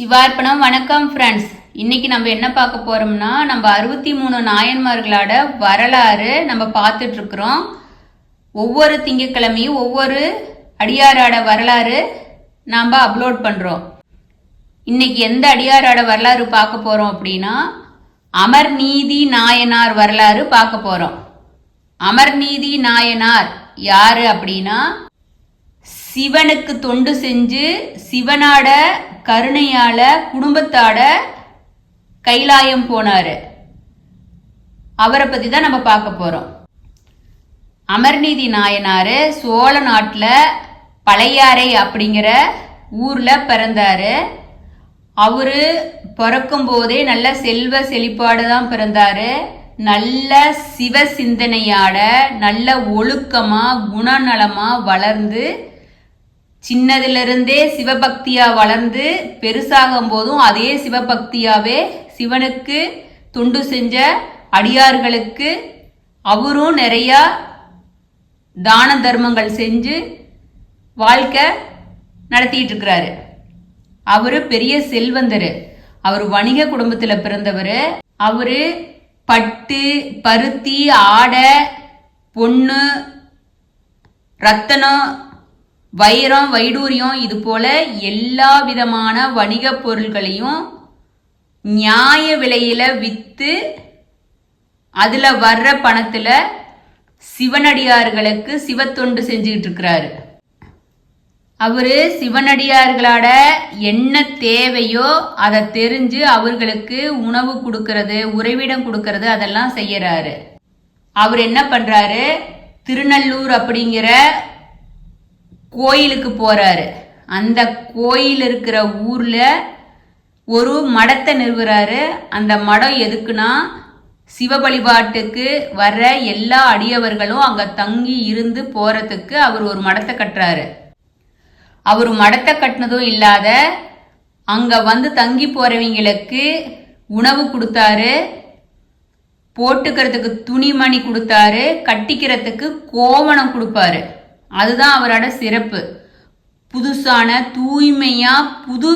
சிவார்ப்பணம். வணக்கம் ஃப்ரெண்ட்ஸ் இன்னைக்கு நம்ம என்ன பார்க்க போறோம்னா நம்ம அறுபத்தி மூணு நாயன்மார்களோட வரலாறு நம்ம பார்த்துட்டு இருக்கிறோம். ஒவ்வொரு திங்கட்கிழமையும் ஒவ்வொரு அடியாரோட வரலாறு நாம் அப்லோட் பண்ணுறோம் இன்னைக்கு எந்த அடியாரோட வரலாறு பார்க்க போறோம் அப்படின்னா அமர்நீதி நாயனார் வரலாறு பார்க்க போறோம். அமர்நீதி நாயனார் யாரு அப்படின்னா சிவனுக்கு தொண்டு செஞ்சு சிவனாட கருணையால குடும்பத்தாட கைலாயம் போனாரு. அவரை பத்தி தான் நம்ம பார்க்க போறோம். அமர்நீதி நாயனாரு சோழ நாட்டில் பழையாறை அப்படிங்கிற ஊர்ல பிறந்தாரு. அவரு பிறக்கும் போதே நல்ல செல்வ செழிப்பாடு தான் பிறந்தாரு. நல்ல சிவ சிந்தனையாட நல்ல ஒழுக்கமா குணநலமா வளர்ந்து சின்னதிலிருந்தே சிவபக்தியா வளர்ந்து பெருசாகும் போதும் அதே சிவபக்தியாவே சிவனுக்கு தொண்டு செஞ்ச அடியார்களுக்கு அவரும் நிறையா தான தர்மங்கள் செஞ்சு வாழ்க்கை நடத்திட்டு இருக்கிறாரு அவரு பெரிய செல்வந்தர். அவர் வணிக குடும்பத்தில் பிறந்தவர். அவரு பட்டு பருத்தி ஆடை பொண்ணு ரத்தனம் வைரம் வைடூரியம் இது போல எல்லா விதமான வணிகப் பொருள்களையும் நியாய விலையில வித்து அதுல வர்ற பணத்துல சிவனடியார்களுக்கு சிவத்தொண்டு செஞ்சுக்கிட்டு இருக்கிறாரு. அவரு சிவனடியார்களோட என்ன தேவையோ அதை தெரிஞ்சு அவர்களுக்கு உணவு கொடுக்கறது உறைவிடம் கொடுக்கறது அதெல்லாம் செய்யறாரு. அவர் என்ன பண்றாரு? திருநல்லூர் அப்படிங்கிற கோயிலுக்கு போறாரு. அந்த கோயில் இருக்கிற ஊர்ல ஒரு மடத்தை நிறுவுறாரு. அந்த மடம் எதுக்குன்னா சிவ வழிபாட்டுக்கு வர்ற எல்லா அடியவர்களும் அங்க தங்கி இருந்து போறதுக்கு அவர் ஒரு மடத்தை கட்டுறாரு. அவர் மடத்தை கட்டினதும் இல்லாத அங்க வந்து தங்கி போறவங்களுக்கு உணவு கொடுத்தாரு. போட்டுக்கிறதுக்கு துணிமணி கொடுத்தாரு. கட்டிக்கிறதுக்கு கோவணம் கொடுப்பாரு. அதுதான் அவரோட சிறப்பு. புதுசான தூய்மையா புது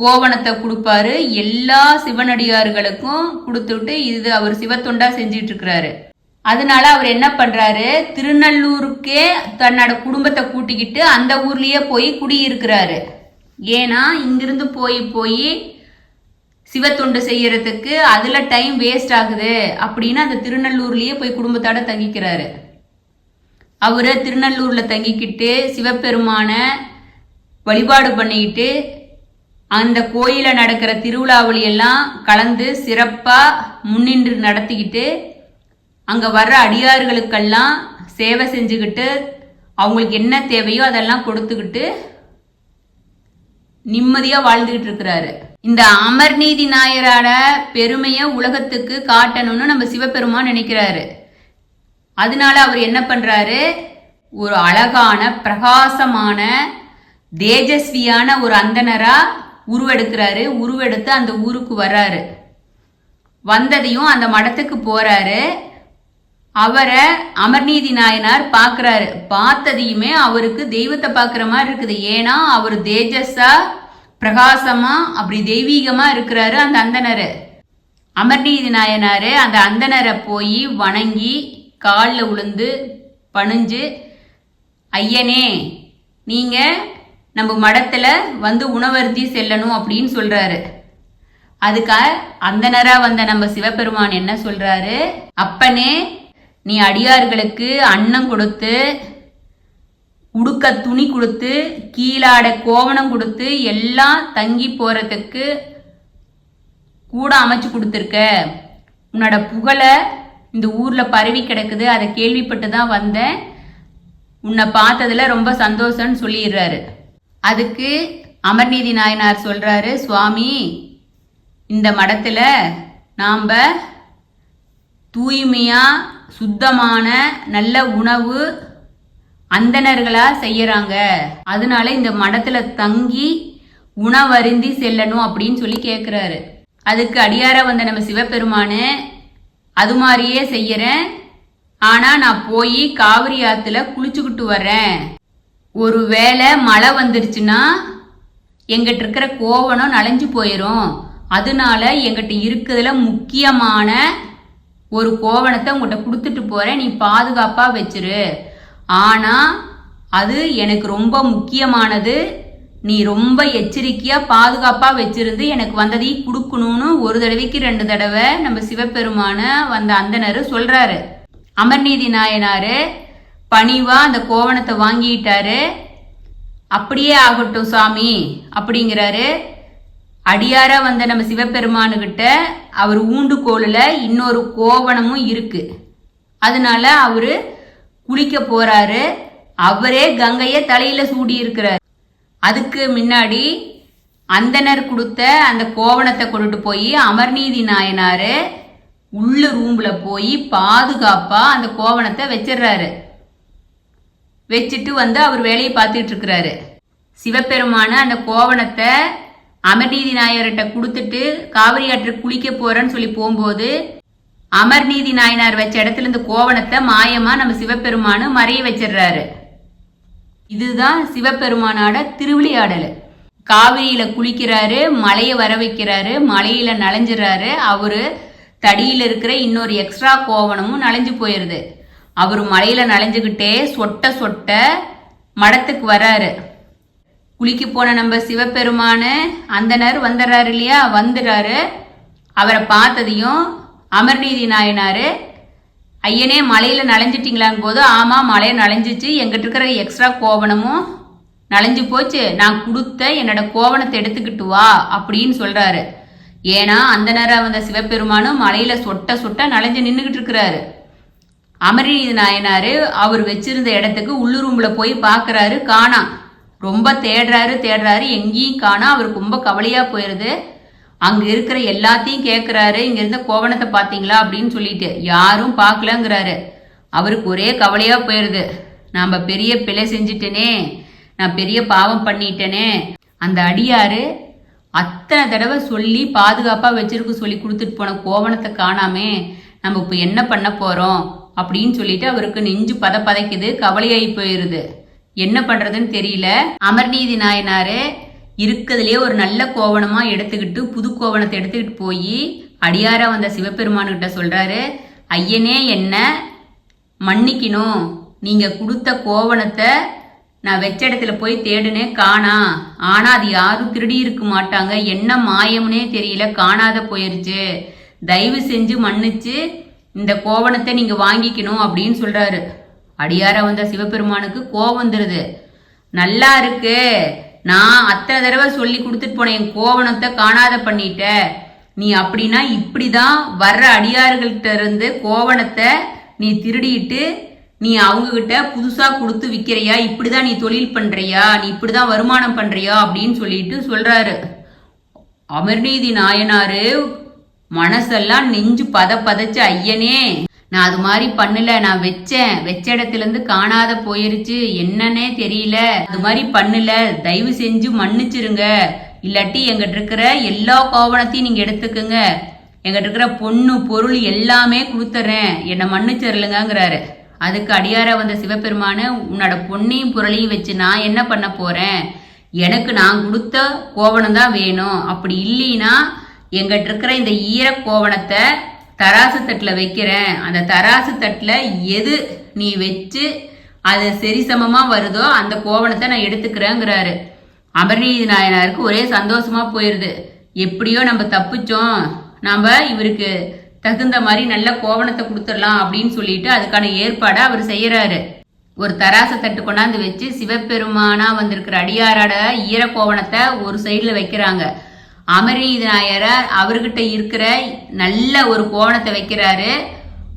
கோவணத்தை கொடுப்பாரு. எல்லா சிவனடியார்களுக்கும் கொடுத்துட்டு இது அவர் சிவத்தொண்டா செஞ்சிட்டு இருக்கிறாரு அதனால அவர் என்ன பண்றாரு? திருநல்லூருக்கே தன்னோட குடும்பத்தை கூட்டிக்கிட்டு அந்த ஊர்லயே போய் குடியிருக்கிறாரு. ஏன்னா இங்கிருந்து போய் போய் சிவத்தொண்டு செய்யறதுக்கு அதுல டைம் வேஸ்ட் ஆகுது அப்படின்னு அந்த திருநல்லூர்லயே போய் குடும்பத்தோட தங்கிக்கிறாரு. அவரை திருநல்லூர்ல தங்கிக்கிட்டு சிவபெருமான வழிபாடு பண்ணிக்கிட்டு அந்த கோயிலில் நடக்கிற திருவிழாவளியெல்லாம் கலந்து சிறப்பாக முன்னின்று நடத்திக்கிட்டு அங்கே வர்ற அடியார்களுக்கெல்லாம் சேவை செஞ்சுக்கிட்டு அவங்களுக்கு என்ன தேவையோ அதெல்லாம் கொடுத்துக்கிட்டு நிம்மதியாக வாழ்ந்துக்கிட்டு இருக்கிறாரு. இந்த அமர்நீதி நாயரோட பெருமையை உலகத்துக்கு காட்டணும்னு நம்ம சிவபெருமான் நினைக்கிறாரு. அதனால அவர் என்ன பண்றாரு? ஒரு அழகான பிரகாசமான தேஜஸ்வியான ஒரு அந்தனரா உருவெடுக்கிறாரு. உருவெடுத்து அந்த ஊருக்கு வர்றாரு. வந்ததையும் அந்த மடத்துக்கு போறாரு. அவரை அமர்நீதி நாயனார் பார்க்கறாரு. பார்த்ததையுமே அவருக்கு தெய்வத்தை பார்க்குற மாதிரி இருக்குது. ஏன்னா அவர் தேஜஸா பிரகாசமா அப்படி தெய்வீகமா இருக்கிறாரு அந்த அந்தனரு அமர்நீதி நாயனாரு அந்த அந்தனரை போய் வணங்கி காலில் விழுந்து பணிஞ்சு ஐயனே நீங்கள் நம்ம மடத்தில் வந்து உணவருந்தி செல்லணும் அப்படின்னு சொல்கிறாரு அதுக்காக அந்தனரா வந்த நம்ம சிவபெருமான் என்ன சொல்கிறாரு அப்பனே நீ அடியார்களுக்கு அன்னம் கொடுத்து உடுக்க துணி கொடுத்து கீழாட கோவணம் கொடுத்து எல்லாம் தங்கி போகிறதுக்கு கூட அமைச்சு கொடுத்துருக்க. உன்னோட புகழை இந்த ஊர்ல பரவி கிடக்குது அதை கேள்விப்பட்டு தான் வந்தேன். உன்னை பார்த்ததுல ரொம்ப சந்தோஷம்னு சொல்லிடுறாரு. அதுக்கு அமர்நீதி நாயனார் சொல்றாரு சுவாமி இந்த மடத்துல நாம் தூய்மையா சுத்தமான நல்ல உணவு அந்தணர்களாக செய்யறாங்க. அதனால இந்த மடத்துல தங்கி உணவருந்தி செல்லணும் அப்படின்னு சொல்லி கேட்குறாரு அதுக்கு அடியார வந்த நம்ம சிவபெருமானு அது மாதிரியே செய்யறேன். ஆனா நான் போய் காவிரி ஆத்துல குளிச்சுக்கிட்டு வர்றேன். ஒரு வேளை மழை வந்துருச்சுன்னா எங்கிட்ட இருக்கிற கோவணம் நனைஞ்சு போயிடும் அதனால எங்கிட்ட இருக்கிறதுல முக்கியமான ஒரு கோவணத்தை உங்கள்கிட்ட கொடுத்துட்டு போறேன். நீ பாதுகாப்பா வச்சிரு. ஆனா அது எனக்கு ரொம்ப முக்கியமானது. நீ ரொம்ப எச்சரிக்கையா பாதுகாப்பா வச்சிருந்து எனக்கு வந்ததையும் கொடுக்கணும்னு ஒரு தடவைக்கு ரெண்டு தடவை நம்ம சிவபெருமான வந்த அந்தனர் சொல்றாரு. அமர்நீதி நாயனாரு பணிவா அந்த கோவணத்தை வாங்கிட்டாரு. அப்படியே ஆகட்டும் சாமி அப்படிங்கிறாரு. அடியாரா வந்த நம்ம சிவபெருமானுகிட்ட அவர் ஊண்டுகோலில் இன்னொரு கோவணமும் இருக்கு. அதனால அவரு குளிக்க போறாரு. அவரே கங்கையை தலையில சூடி இருக்கிறார் அதுக்கு முன்னாடி அந்தனர் கொடுத்த அந்த கோவணத்தை கொண்டுட்டு போய் அமர்நீதி நாயனார் உள்ள ரூம்ல போய் பாதுகாப்பா அந்த கோவணத்தை வச்சிடுறாரு வச்சுட்டு வந்து அவர் வேலையை பார்த்துட்டு இருக்கிறாரு. சிவபெருமான அந்த கோவணத்தை அமர்நீதி நாயர்கிட்ட கொடுத்துட்டு காவிரி ஆற்று குளிக்க போறேன்னு சொல்லி போகும்போது அமர்நீதி நாயனார் வச்ச இடத்துல இந்த கோவணத்தை மாயமா நம்ம சிவபெருமானு மறைய வச்சிடுறாரு இதுதான் சிவபெருமானோட திருவிளையாடல். காவிரியில குளிக்கிறாரு மலையை வர வைக்கிறாரு மலையில நனைஞ்சிடறாரு. அவரு தடியில இருக்கிற இன்னொரு எக்ஸ்ட்ரா கோவணமும் நனைஞ்சு போயிருது. அவர் மலையில நனைஞ்சுக்கிட்டே சொட்ட சொட்ட மடத்துக்கு வராரு. குளிக்க போன நம்ம சிவபெருமானு அந்தனர் வந்துடுறாரு இல்லையா? வந்துடுறாரு. அவரை பார்த்ததையும் அமர்நீதி நாயனாரு ஐயனே மலையில நனைஞ்சிட்டீங்களான்னு போது ஆமா மலையை நனைஞ்சிச்சு எங்கிட்ட இருக்கிற எக்ஸ்ட்ரா கோவணமும் நனைஞ்சு போச்சு. நான் கொடுத்த என்னோட கோவணத்தை எடுத்துக்கிட்டு வா அப்படின்னு சொல்றாரு. ஏன்னா அந்த நேரம் வந்த சிவபெருமானும் மலையில சொட்ட சொட்ட நனைஞ்சு நின்றுகிட்டு இருக்கிறாரு அமரநீதி நாயனாரு அவர் வச்சிருந்த இடத்துக்கு உள்ளுரூம்ல போய் பார்க்கறாரு காணாம் ரொம்ப தேடுறாரு தேடுறாரு எங்கேயும் காணா. அவருக்கு ரொம்ப கவலையா போயிருது. அங்க இருக்கிற எல்லாத்தையும் கேட்கிறாரு இங்க இருந்த கோவணத்தை பாத்தீங்களா அப்படின்னு சொல்லிட்டு யாரும் பார்க்கலங்கிறாரு. அவருக்கு ஒரே கவலையா போயிருது. நாம பெரிய பிழை செஞ்சிட்டனே நான் பெரிய பாவம் பண்ணிட்டேனே. அந்த அடியாரு அத்தனை தடவை சொல்லி பாதுகாப்பா வச்சிருக்க சொல்லி கொடுத்துட்டு போன கோவணத்தை காணாமே. நம்ம இப்போ என்ன பண்ண போறோம் அப்படின்னு சொல்லிட்டு அவருக்கு நெஞ்சு பத பதைக்குது கவலையாகி போயிருது. என்ன பண்றதுன்னு தெரியல. அமர்நீதி நாயனாரு இருக்கிறதுலே ஒரு நல்ல கோவணமா எடுத்துக்கிட்டு புது கோவணத்தை எடுத்துக்கிட்டு போய் அடியாரா வந்த சிவபெருமான்கிட்ட சொல்றாரு ஐயனே என்ன மன்னிக்கணும். நீங்க கொடுத்த கோவணத்தை நான் வச்ச இடத்துல போய் தேடுனே காணா. ஆனா அது யாரும் திருடி இருக்க மாட்டாங்க. என்ன மாயம்னே தெரியல. காணாத போயிருச்சு. தயவு செஞ்சு மன்னிச்சு இந்த கோவணத்தை நீங்க வாங்கிக்கணும் அப்படின்னு சொல்றாரு. அடியார வந்த சிவபெருமானுக்கு கோவம் வந்துருது. நல்லா இருக்கு. நான் அத்தனை தடவை சொல்லி கொடுத்துட்டு போன என் கோவணத்தை காணாத பண்ணிட்ட. நீ அப்படின்னா இப்படிதான் வர்ற அடியார்கள்ட்ட இருந்து கோவணத்தை நீ திருடிட்டு நீ அவங்க கிட்ட புதுசா கொடுத்து விக்கிறியா? இப்படிதான் நீ தொழில் பண்றியா? நீ இப்படிதான் வருமானம் பண்றியா? அப்படின்னு சொல்லிட்டு சொல்றாரு. அமர்நீதி நாயனாரு மனசெல்லாம் நெஞ்சு பத பதைச்ச ஐயனே. நான் அது மாதிரி பண்ணல நான் வச்சேன். வச்ச இடத்துல இருந்து காணாத போயிருச்சு. என்னன்னே தெரியல. அது மாதிரி பண்ணல. தயவு செஞ்சு மன்னிச்சிருங்க. இல்லாட்டி எங்கிட்ட இருக்கிற எல்லா கோவணத்தையும் நீங்க எடுத்துக்கோங்க. எங்கிட்ட இருக்கிற பொண்ணு பொருள் எல்லாமே கொடுத்துட்றேன் என்னை மன்னிச்சிடலுங்கிறாரு அதுக்கு அடியார வந்த சிவபெருமானு உன்னோட பொண்ணையும் பொருளையும் வச்சு நான் என்ன பண்ண போறேன்? எனக்கு நான் கொடுத்த கோவணம் தான் வேணும். அப்படி இல்லைன்னா எங்கிட்ட இருக்கிற இந்த ஈர கோவணத்தை தராசு தட்டில் வைக்கிறேன். அந்த தராசு தட்டில் எது நீ வச்சு அது சரிசமமாக வருதோ அந்த கோவணத்தை நான் எடுத்துக்கிறேங்கிறாரு. அமர்நீதி நாயனாருக்கு ஒரே சந்தோஷமாக போயிடுது எப்படியோ நம்ம தப்பிச்சோம். நாம இவருக்கு தகுந்த மாதிரி நல்ல கோவணத்தை கொடுத்துடலாம் அப்படின்னு சொல்லிட்டு அதுக்கான ஏற்பாடை அவர் செய்யறாரு. ஒரு தராசை தட்டு கொண்டாந்து வச்சு சிவபெருமானா வந்திருக்கிற அடியாரோட ஈர கோவணத்தை ஒரு சைடில் வைக்கிறாங்க. அமரீத நாயரார் அவர்கிட்ட இருக்கிற நல்ல ஒரு கோவணத்தை வைக்கிறாரு.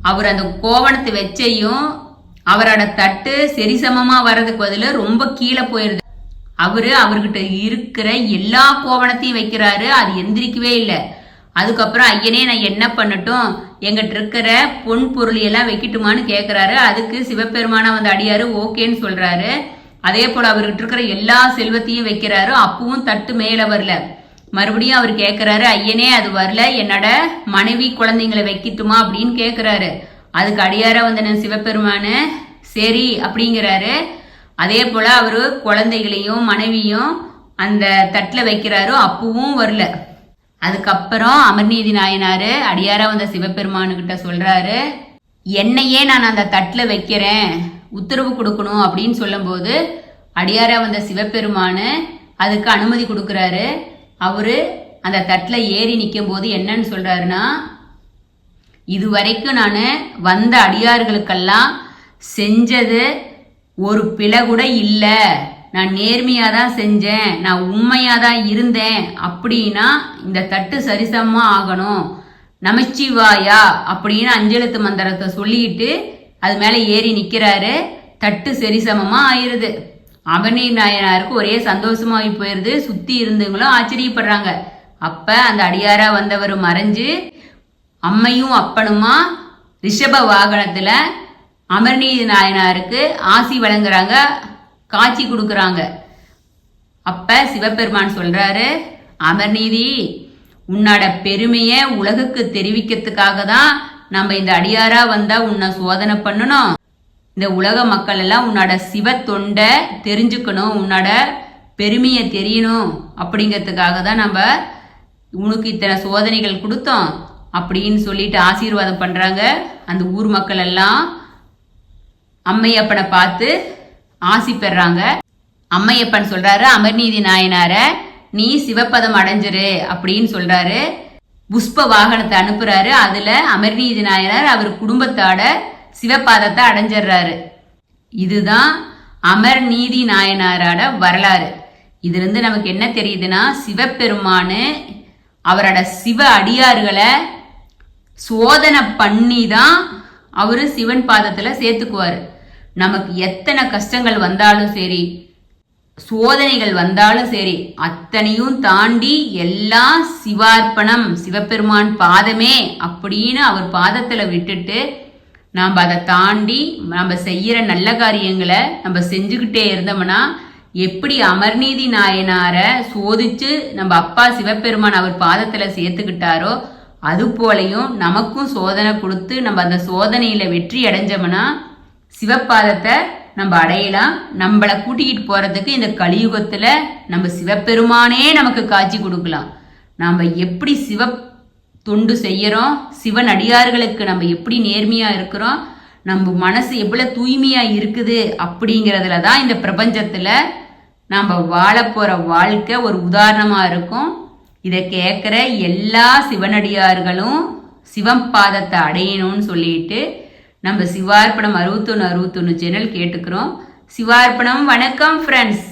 அவர் அந்த கோவணத்தை வச்சையும் அவரோட தட்டு சரிசமமா வர்றதுக்கு பதில் ரொம்ப கீழே போயிருது. அவரு அவர்கிட்ட இருக்கிற எல்லா கோவணத்தையும் வைக்கிறாரு. அது எந்திரிக்கவே இல்லை. அதுக்கப்புறம் ஐயனே நான் என்ன பண்ணட்டும்? எங்கிட்ட இருக்கிற பொன் பொருள் எல்லாம் வைக்கட்டுமான்னு கேட்குறாரு அதுக்கு சிவபெருமானா வந்து அடியாரு ஓகேன்னு சொல்றாரு. அதே போல அவர்கிட்ட இருக்கிற எல்லா செல்வத்தையும் வைக்கிறாரு. அப்பவும் தட்டு மேல வரல. மறுபடியும் அவர் கேட்குறாரு ஐயனே அது வரல. என்னோட மனைவி குழந்தைங்களை வைக்கட்டுமா? அப்படின்னு கேட்குறாரு அதுக்கு அடியார வந்தன சிவபெருமானு சரி அப்படிங்கிறாரு. அதே போல அவரு குழந்தைகளையும் மனைவியும் அந்த தட்டில் வைக்கிறாரோ. அப்பவும் வரல. அதுக்கப்புறம் அமர்நீதி நாயனாரு அடியாரா வந்த சிவபெருமானுக்கிட்ட சொல்றாரு என்னையே நான் அந்த தட்டில் வைக்கிறேன். உத்தரவு கொடுக்கணும் அப்படின்னு சொல்லும்போது அடியாரா வந்த சிவபெருமானு அதுக்கு அனுமதி கொடுக்குறாரு. அவரு அந்த தட்டில் ஏறி நிற்கும் போது என்னன்னு சொல்றாருன்னா இதுவரைக்கும் நான் வந்த அடியார்களுக்கெல்லாம் செஞ்சது ஒரு பிழை கூட இல்லை. நான் நேர்மையாக தான் செஞ்சேன். நான் உண்மையாக தான் இருந்தேன். அப்படின்னா இந்த தட்டு சரிசமமாக ஆகணும். நமச்சிவாயா அப்படின்னு அஞ்செழுத்து மந்திரத்தை சொல்லிட்டு அது மேலே ஏறி நிற்கிறாரு தட்டு சரிசமமாக ஆயிடுது அவனி நாயனாருக்கு ஒரே சந்தோஷமாகி போயிருது. சுற்றி இருந்தவங்களும் ஆச்சரியப்படுறாங்க. அப்போ அந்த அடியாரா வந்தவர் மறைஞ்சு அம்மையும் அப்பனுமா ரிஷப வாகனத்துல அமர்நீதி நாயனாருக்கு ஆசி வழங்குறாங்க காட்சி கொடுக்குறாங்க. அப்ப சிவபெருமான் சொல்றாரு அமர்நீதி உன்னோட பெருமையை உலகுக்கு தெரிவிக்கிறதுக்காக தான் நம்ம இந்த அடியாரா வந்தா உன்னை சோதனை பண்ணணும். இந்த உலக மக்கள் எல்லாம் உன்னோட சிவ தொண்டை தெரிஞ்சுக்கணும் உன்னோட பெருமையை தெரியணும் அப்படிங்கிறதுக்காக தான் நம்ம உனக்கு இத்தனை சோதனைகள் கொடுத்தோம் அப்படின்னு சொல்லிட்டு ஆசீர்வாதம் பண்ணுறாங்க அந்த ஊர் மக்கள் எல்லாம். அம்மையப்பனை பார்த்து ஆசி பெறாங்க. அம்மையப்பன் சொல்றாரு அமர்நீதி நாயனார நீ சிவப்பதம் அடைஞ்சிரு அப்படின்னு சொல்றாரு. புஷ்ப வாகனத்தை அனுப்புறாரு. அதுல அமர்நீதி நாயனார் அவர் குடும்பத்தோட சிவபாதத்தை அடைஞ்சிடுறாரு. இதுதான் அமர்நீதி நாயனாரோட வரலாறு. இதுலேருந்து நமக்கு என்ன தெரியுதுன்னா சிவபெருமானு அவரோட சிவ அடியார்களை சோதனை பண்ணி தான் அவர் சிவன் பாதத்தில் சேர்த்துக்குவார். நமக்கு எத்தனை கஷ்டங்கள் வந்தாலும் சரி சோதனைகள் வந்தாலும் சரி அத்தனையும் தாண்டி எல்லாம் சிவார்ப்பணம் சிவபெருமான் பாதமே அப்படின்னு அவர் பாதத்தில் விட்டுட்டு நாம் அதை தாண்டி நம்ம செய்யற நல்ல காரியங்களை நம்ம செஞ்சுக்கிட்டே இருந்தோம்னா எப்படி அமர்நீதி நாயனாரை சோதிச்சு நம்ம அப்பா சிவபெருமான் அவர் பாதத்துல சேர்த்துக்கிட்டாரோ அது போலையும் நமக்கும் சோதனை கொடுத்து நம்ம அந்த சோதனையில வெற்றி அடைஞ்சோம்னா சிவப்பாதத்தை நம்ம அடையலாம். நம்மளை கூட்டிக்கிட்டு போறதுக்கு இந்த கலியுகத்துல நம்ம சிவபெருமானே நமக்கு காட்சி கொடுக்கலாம். நாம எப்படி சிவ தொண்டு செய்யறோம். சிவன் அடியார்களுக்கு நம்ம எப்படி நேர்மையா இருக்கிறோம்? நம்ம மனசு எவ்வளவு தூய்மையா இருக்குது அப்படிங்கிறதுல தான் இந்த பிரபஞ்சத்துல நம்ம வாழ போற வாழ்க்கை ஒரு உதாரணமா இருக்கும். இதை கேட்குற எல்லா சிவனடியார்களும் சிவம் பாதத்தை அடையணும்னு சொல்லிட்டு நம்ம சிவார்ப்பணம் அறுபத்தொன்று அறுபத்தொன்று சேனல் கேட்டுக்கிறோம். சிவார்ப்பணம் வணக்கம் ஃப்ரெண்ட்ஸ்